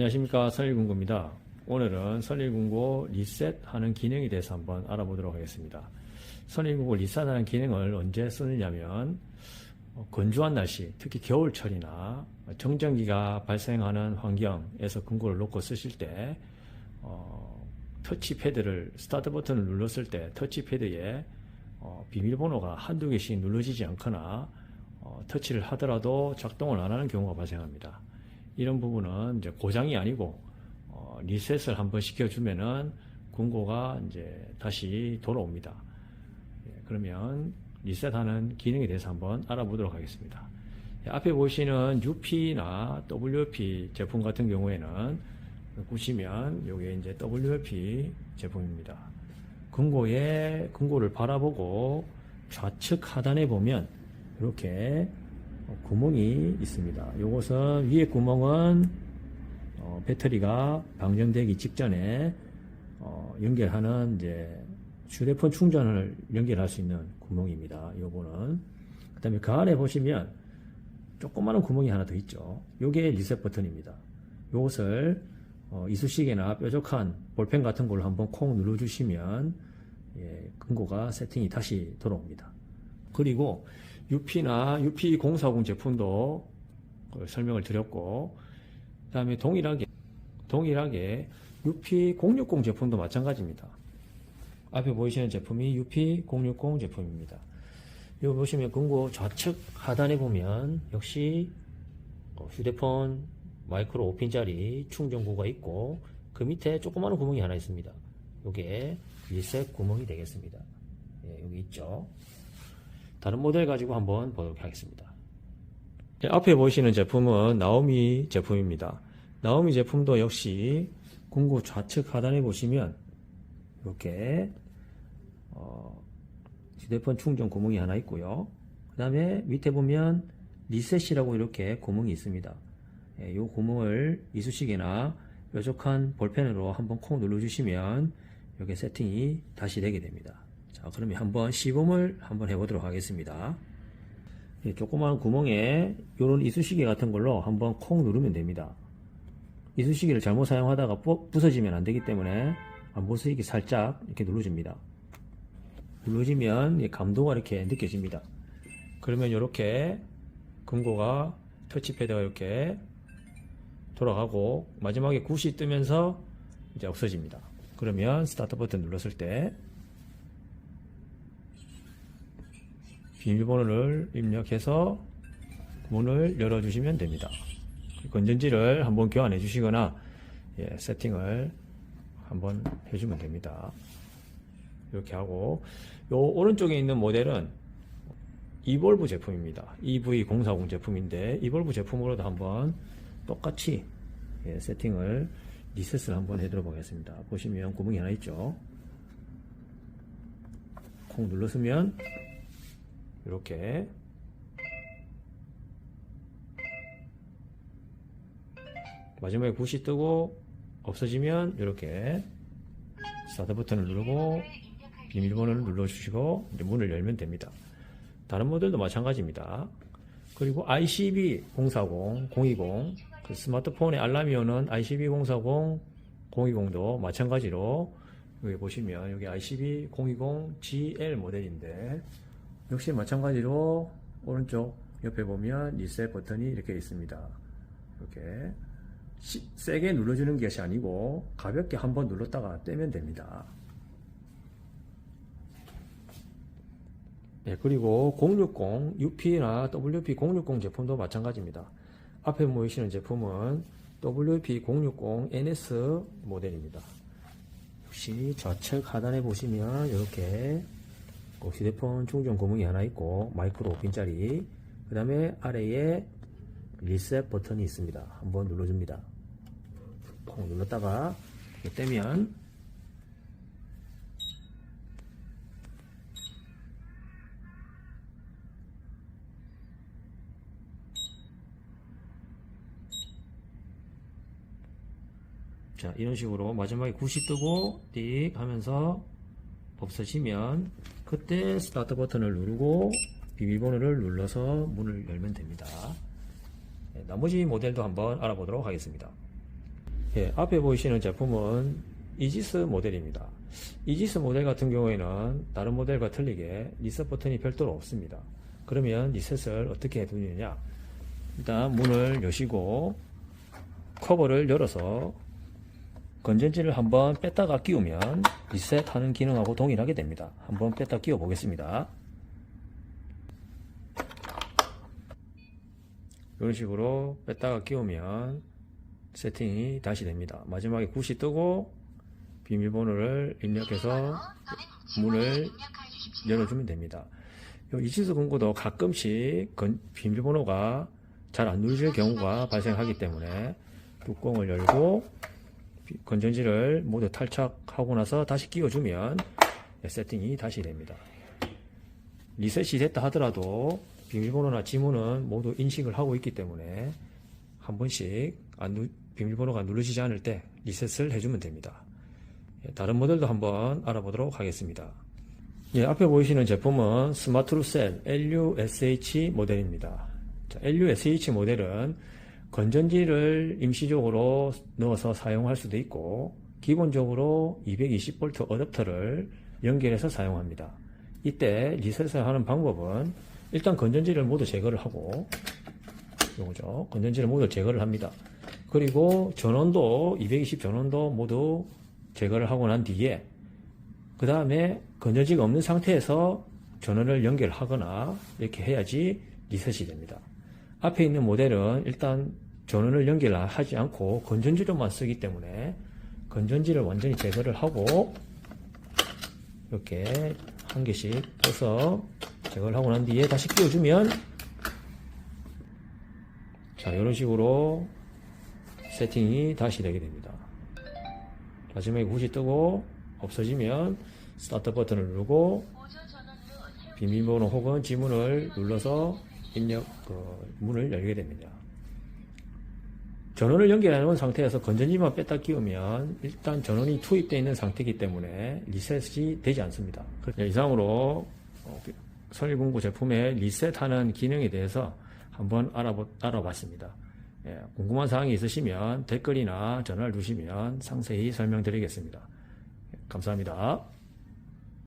안녕하십니까 선일군고입니다. 오늘은 선일군고 리셋하는 기능에 대해서 한번 알아보도록 하겠습니다. 선일군고 리셋하는 기능을 언제 쓰느냐면 어, 건조한 날씨, 특히 겨울철이나 정전기가 발생하는 환경에서 금고를 놓고 쓰실 때 어, 터치패드를 스타트 버튼을 눌렀을 때 터치패드에 어, 비밀번호가 한두 개씩 눌러지지 않거나 어, 터치를 하더라도 작동을 안 하는 경우가 발생합니다. 이런 부분은 이제 고장이 아니고 어, 리셋을 한번 시켜주면은 군고가 이제 다시 돌아옵니다. 예, 그러면 리셋하는 기능에 대해서 한번 알아보도록 하겠습니다. 예, 앞에 보시는 UP나 WP 제품 같은 경우에는 보시면 이게 이제 WP 제품입니다. 금고에 금고를 바라보고 좌측 하단에 보면 이렇게 구멍이 있습니다. 이것은 위에 구멍은 어, 배터리가 방전되기 직전에 어, 연결하는 이제 휴대폰 충전을 연결할 수 있는 구멍입니다. 요거는 그 다음에 그 아래 보시면 조그마한 구멍이 하나 더 있죠. 요게 리셋 버튼입니다. 요것을 어, 이쑤시개나 뾰족한 볼펜 같은 걸로 한번 콩 눌러주시면 예, 금고가 세팅이 다시 돌아옵니다. 그리고 UP나 UP040 제품도 그 설명을 드렸고, 그 다음에 동일하게, 동일하게 UP060 제품도 마찬가지입니다. 앞에 보이시는 제품이 UP060 제품입니다. 여기 보시면 금고 좌측 하단에 보면 역시 어, 휴대폰 마이크로 5핀짜리 충전구가 있고 그 밑에 조그마한 구멍이 하나 있습니다. 이게 리셋 구멍이 되겠습니다. 예, 여기 있죠. 다른 모델 가지고 한번 보도록 하겠습니다. 네, 앞에 보시는 제품은 나오미 제품입니다. 나오미 제품도 역시 궁구 좌측 하단에 보시면 이렇게 어, 휴대폰 충전 구멍이 하나 있고요. 그 다음에 밑에 보면 리셋이라고 이렇게 구멍이 있습니다. 이 구멍을 이쑤시개나 뾰족한 볼펜으로 한번 콩 눌러주시면 이게 세팅이 다시 되게 됩니다. 자, 그러면 한번 시범을 한번 해보도록 하겠습니다. 예, 조그마한 구멍에 이런 이쑤시개 같은 걸로 한번 콩 누르면 됩니다. 이쑤시개를 잘못 사용하다가 부- 부서지면 안 되기 때문에 안 부서지게 살짝 이렇게 눌러줍니다. 눌러지면 이 감도가 이렇게 느껴집니다. 그러면 이렇게 금고가 터치패드가 이렇게 돌아가고 마지막에 굿이 뜨면서 이제 없어집니다. 그러면 스타트 버튼 눌렀을 때 비밀번호를 입력해서 문을 열어주시면 됩니다. 건전지를 한번 교환해 주시거나 예, 세팅을 한번 해주면 됩니다. 이렇게 하고 요 오른쪽에 있는 모델은 이볼브 제품입니다. EV040 제품인데 이볼브 제품으로도 한번 똑같이 예, 세팅을 리셋을 한번 해드려 보겠습니다. 보시면 구멍이 하나 있죠. 콩 눌렀으면 이렇게 마지막에 굿이 뜨고 없어지면 이렇게 스타트 버튼을 누르고 비밀번호를 눌러주시고 문을 열면 됩니다. 다른 모델도 마찬가지입니다. 그리고 ICB 040, 020, 그 스마트폰에 알람이 오는 ICB 040, 020도 마찬가지로 여기 보시면 여기 ICB 020 GL 모델인데 역시 마찬가지로 오른쪽 옆에 보면 리셋 버튼이 이렇게 있습니다. 이렇게 시- 세게 눌러주는 것이 아니고 가볍게 한번 눌렀다가 떼면 됩니다. 네, 그리고 060 UP나 WP 060 제품도 마찬가지입니다. 앞에 보이시는 제품은 WP 060 NS 모델입니다. 역시 좌측 하단에 보시면 이렇게 그 휴대폰 충전 구멍이 하나 있고 마이크로 5핀짜리 그 다음에 아래에 리셋 버튼이 있습니다. 한번 눌러줍니다. 콩 눌렀다가 떼면 자 이런 식으로 마지막에 굿이 뜨고 띡 하면서 없어지면 그때 스타트 버튼을 누르고 비밀번호를 눌러서 문을 열면 됩니다. 네, 나머지 모델도 한번 알아보도록 하겠습니다. 예, 앞에 보이시는 제품은 이지스 모델입니다. 이지스 모델 같은 경우에는 다른 모델과 틀리게 리셋 버튼이 별도로 없습니다. 그러면 리셋을 어떻게 해두느냐? 일단 문을 여시고 커버를 열어서 건전지를 한번 뺐다가 끼우면 리셋하는 기능하고 동일하게 됩니다. 한번 뺐다 끼워 보겠습니다. 이런 식으로 뺐다가 끼우면 세팅이 다시 됩니다. 마지막에 굿이 뜨고 비밀번호를 입력해서 문을 열어주면 됩니다. 이 이치수 금고도 가끔씩 건- 비밀번호가 잘 안 누르질 경우가 발생하기 때문에 뚜껑을 열고 비- 건전지를 모두 탈착하고 나서 다시 끼워주면 세팅이 다시 됩니다. 리셋이 됐다 하더라도 비밀번호나 지문은 모두 인식을 하고 있기 때문에 한 번씩 비밀번호가 누르지지 않을 때 리셋을 해주면 됩니다. 예, 다른 모델도 한번 알아보도록 하겠습니다. 예, 앞에 보이시는 제품은 스마트루셀 LUSH 모델입니다. 자, LUSH 모델은 건전지를 임시적으로 넣어서 사용할 수도 있고 기본적으로 220V 어댑터를 연결해서 사용합니다. 이때 리셋을 하는 방법은 일단 건전지를 모두 제거를 하고 요거죠. 건전지를 모두 제거를 합니다. 그리고 전원도 220 전원도 모두 제거를 하고 난 뒤에 그 다음에 건전지가 없는 상태에서 전원을 연결하거나 이렇게 해야지 리셋이 됩니다. 앞에 있는 모델은 일단 전원을 연결하지 않고 건전지로만 쓰기 때문에 건전지를 완전히 제거를 하고 이렇게 한 개씩 떠서 제거를 하고 난 뒤에 다시 끼워주면 자 이런 식으로 세팅이 다시 되게 됩니다. 마지막에 굿이 뜨고 없어지면 스타트 버튼을 누르고 비밀번호 혹은 지문을 눌러서 입력 그 문을 열게 됩니다. 전원을 연결해 놓은 상태에서 건전지만 뺐다 끼우면 일단 전원이 투입되어 있는 상태이기 때문에 리셋이 되지 않습니다. 네, 이상으로 어, 선일공구 제품의 리셋하는 기능에 대해서 한번 알아보, 알아봤습니다. 예, 궁금한 사항이 있으시면 댓글이나 전화를 주시면 상세히 설명드리겠습니다. 감사합니다.